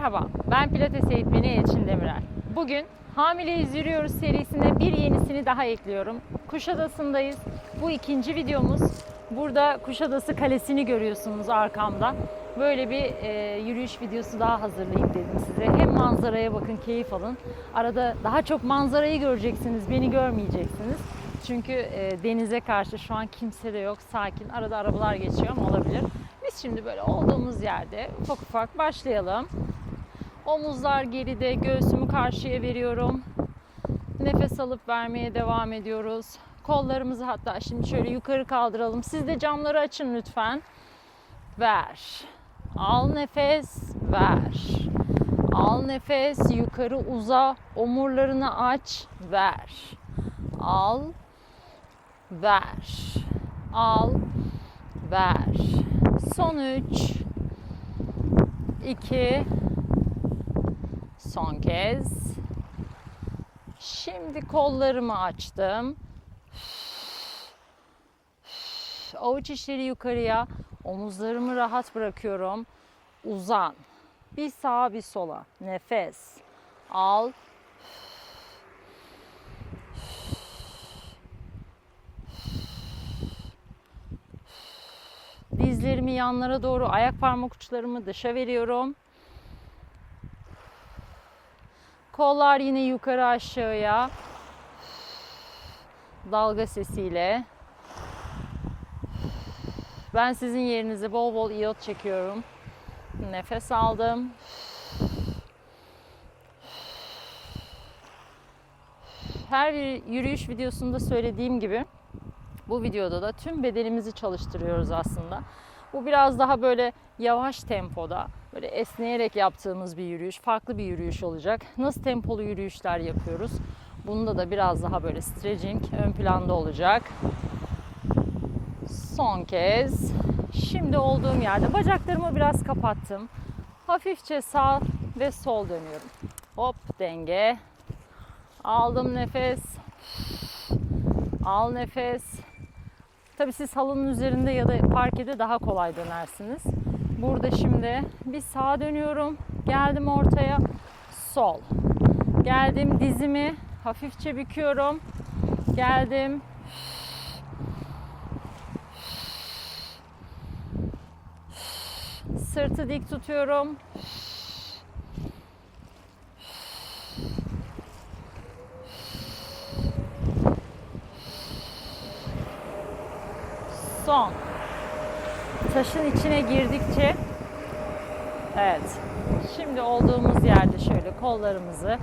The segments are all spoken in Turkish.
Merhaba, ben Pilates eğitmeni Elçin Demirel. Bugün Hamileyiz Yürüyoruz serisine bir yenisini daha ekliyorum. Kuşadası'ndayız. Bu ikinci videomuz. Burada Kuşadası Kalesi'ni görüyorsunuz arkamda. Böyle bir e, yürüyüş videosu daha hazırlayayım dedim size. Hem manzaraya bakın, keyif alın. Arada daha çok manzarayı göreceksiniz, beni görmeyeceksiniz. Çünkü e, denize karşı şu an kimse de yok, sakin. Arada arabalar geçiyor ama olabilir. Biz şimdi böyle olduğumuz yerde ufak ufak başlayalım. Omuzlar geride, göğsümü karşıya veriyorum. Nefes alıp vermeye devam ediyoruz. Kollarımızı hatta şimdi şöyle yukarı kaldıralım. Siz de camları açın lütfen. Ver. Al nefes, ver. Al nefes, yukarı uza, omurlarını aç, ver. Al, ver. Al, ver. Son 3 2 Son kez. Şimdi kollarımı açtım. Avuç içleri yukarıya, omuzlarımı rahat bırakıyorum. Uzan. Bir sağa bir sola. Nefes. Al. Dizlerimi yanlara doğru, ayak parmak uçlarımı dışa veriyorum. Kollar yine yukarı aşağıya. Dalga sesiyle. Ben sizin yerinize bol bol iot çekiyorum. Nefes aldım. Her yürüyüş videosunda söylediğim gibi bu videoda da tüm bedenimizi çalıştırıyoruz aslında. Bu biraz daha böyle yavaş tempoda, böyle esneyerek yaptığımız bir yürüyüş, farklı bir yürüyüş olacak. Nasıl tempolu yürüyüşler yapıyoruz? Bunda da biraz daha böyle stretching ön planda olacak. Son kez. Şimdi olduğum yerde bacaklarımı biraz kapattım. Hafifçe sağ ve sol dönüyorum. Hop denge. Aldım nefes. Al nefes. Tabii siz halının üzerinde ya da parkede daha kolay dönersiniz. Burada şimdi bir sağa dönüyorum. Geldim ortaya. Sol. Geldim dizimi hafifçe büküyorum. Geldim. Sırtı dik tutuyorum. Son. Taşın içine girdikçe Evet. Şimdi olduğumuz yerde şöyle kollarımızı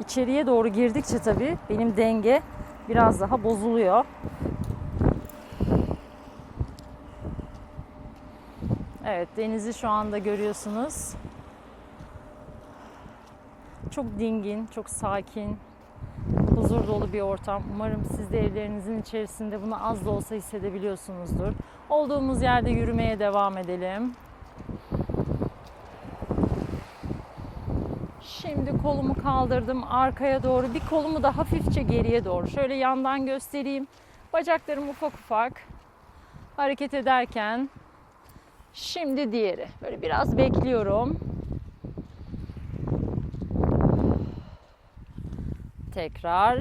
içeriye doğru girdikçe tabii benim denge biraz daha bozuluyor. Evet, denizi şu anda görüyorsunuz. Çok dingin, çok sakin, huzur dolu bir ortam. Umarım siz de evlerinizin içerisinde bunu az da olsa hissedebiliyorsunuzdur. Olduğumuz yerde yürümeye devam edelim. Şimdi kolumu kaldırdım arkaya doğru. Bir kolumu da hafifçe geriye doğru. Şöyle yandan göstereyim. Bacaklarım ufak ufak hareket ederken Şimdi diğeri. Böyle biraz bekliyorum. Tekrar.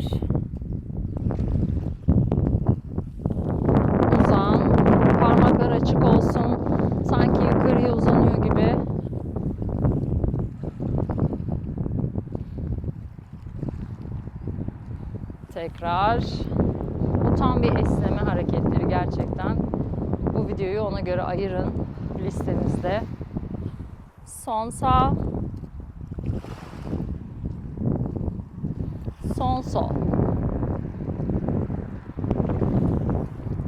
Uzan. Parmaklar açık olsun. Sanki yukarıya uzanıyor gibi. Tekrar. Bu tam bir esneme hareketleri gerçekten. Bu videoyu ona göre ayırın listenizde. Son sağ. Son sol.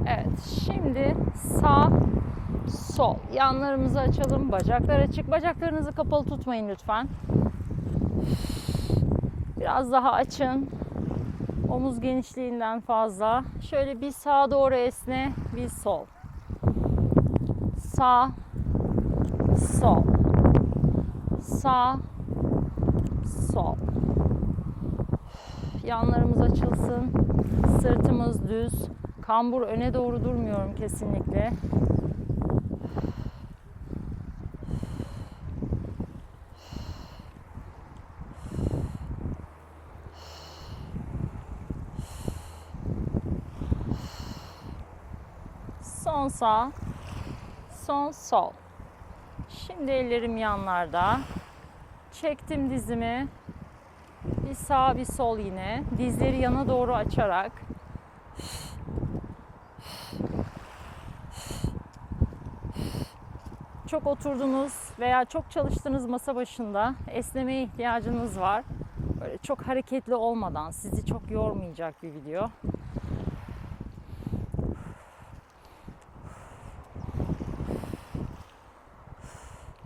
Evet, şimdi sağ, sol. Yanlarımızı açalım. Bacaklar açık. Bacaklarınızı kapalı tutmayın lütfen. Biraz daha açın. Omuz genişliğinden fazla. Şöyle bir sağa doğru esne, bir sol. Sağ, sol. Sağ, sol yanlarımız açılsın. Sırtımız düz. Kambur öne doğru durmuyorum kesinlikle. Son sağ, son sol. Şimdi ellerim yanlarda. Çektim dizimi. Bir sağ bir sol yine. Dizleri yana doğru açarak. Çok oturdunuz veya çok çalıştığınız masa başında esnemeye ihtiyacınız var. Böyle çok hareketli olmadan sizi çok yormayacak bir video.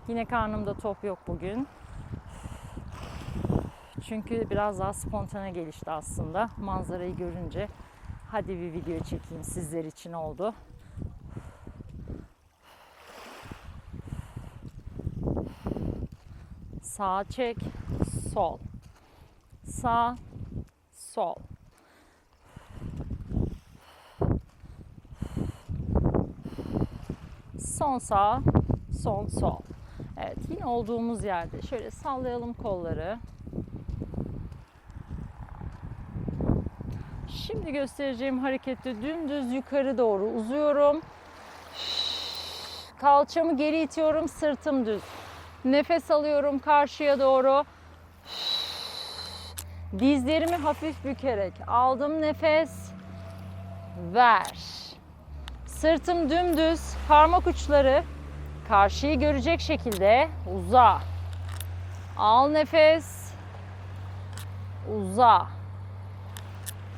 Yine karnımda top yok bugün. Çünkü biraz daha spontane gelişti aslında. Manzarayı görünce hadi bir video çekeyim sizler için oldu. Sağ çek, sol. Sağ, sol. Son sağ, son sol. Evet yine olduğumuz yerde şöyle sallayalım kolları. Şimdi göstereceğim harekette dümdüz yukarı doğru uzuyorum. Kalçamı geri itiyorum, sırtım düz. Nefes alıyorum karşıya doğru. Dizlerimi hafif bükerek aldım nefes. Ver. Sırtım dümdüz, parmak uçları karşıyı görecek şekilde uza. Al nefes. Uza.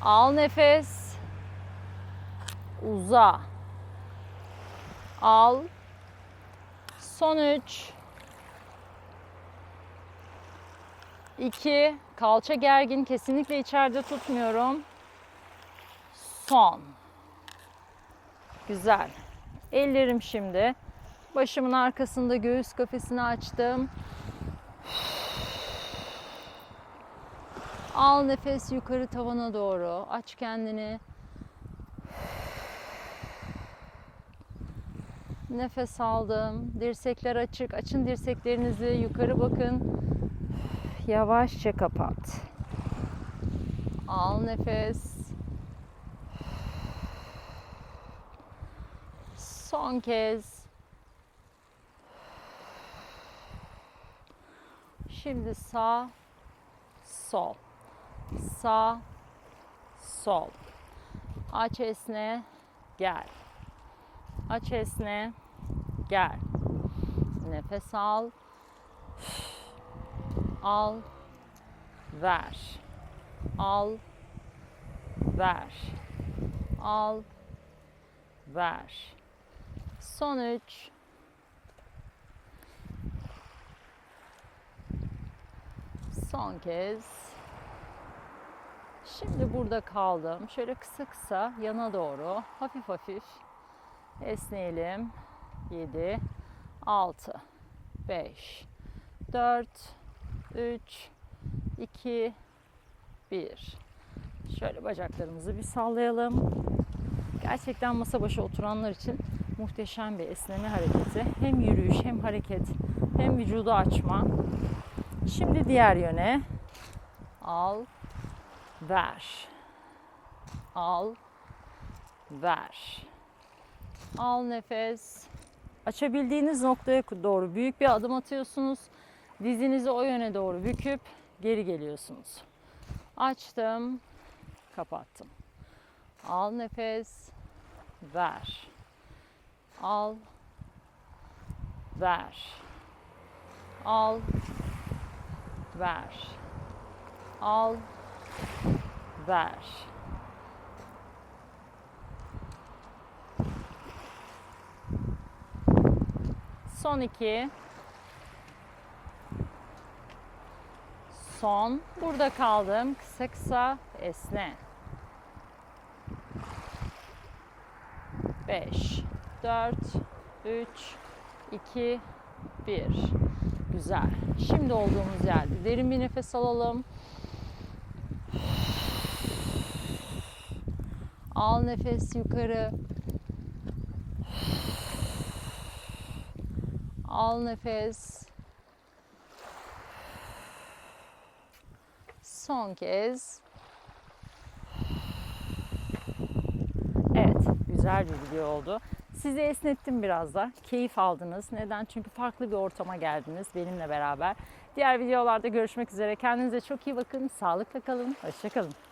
Al nefes. Uza. Al. Son 3 2 kalça gergin kesinlikle içeride tutmuyorum. Son. Güzel. Ellerim şimdi. Başımın arkasında göğüs kafesini açtım. Al nefes yukarı tavana doğru. Aç kendini. Nefes aldım. Dirsekler açık. Açın dirseklerinizi. Yukarı bakın. Yavaşça kapat. Al nefes. Son kez. Şimdi sağ, sol. Sağ, sol. Aç esne, gel. Aç esne, gel. Nefes al. Al, ver. Al, ver. Al, ver. Son üç. Son kez. Şimdi burada kaldım. Şöyle kısa kısa yana doğru hafif hafif esneyelim. 7 6 5 4 3 2 1 Şöyle bacaklarımızı bir sallayalım. Gerçekten masa başı oturanlar için muhteşem bir esneme hareketi. Hem yürüyüş hem hareket hem vücudu açma. Şimdi diğer yöne. Al, ver. Al, ver. Al nefes. Açabildiğiniz noktaya doğru büyük bir adım atıyorsunuz. Dizinizi o yöne doğru büküp geri geliyorsunuz. Açtım, kapattım. Al nefes, ver. Al, ver. Al, ver. Al, ver. Son iki. Son. Burada kaldım. Kısa kısa esne. Beş, dört, üç, iki, bir. Güzel. Şimdi olduğumuz yerde derin bir nefes alalım. Al nefes yukarı. Al nefes. Son kez. Evet, güzel bir video oldu. Sizi esnettim biraz da. Keyif aldınız. Neden? Çünkü farklı bir ortama geldiniz benimle beraber. Diğer videolarda görüşmek üzere. Kendinize çok iyi bakın. Sağlıkla kalın. Hoşçakalın.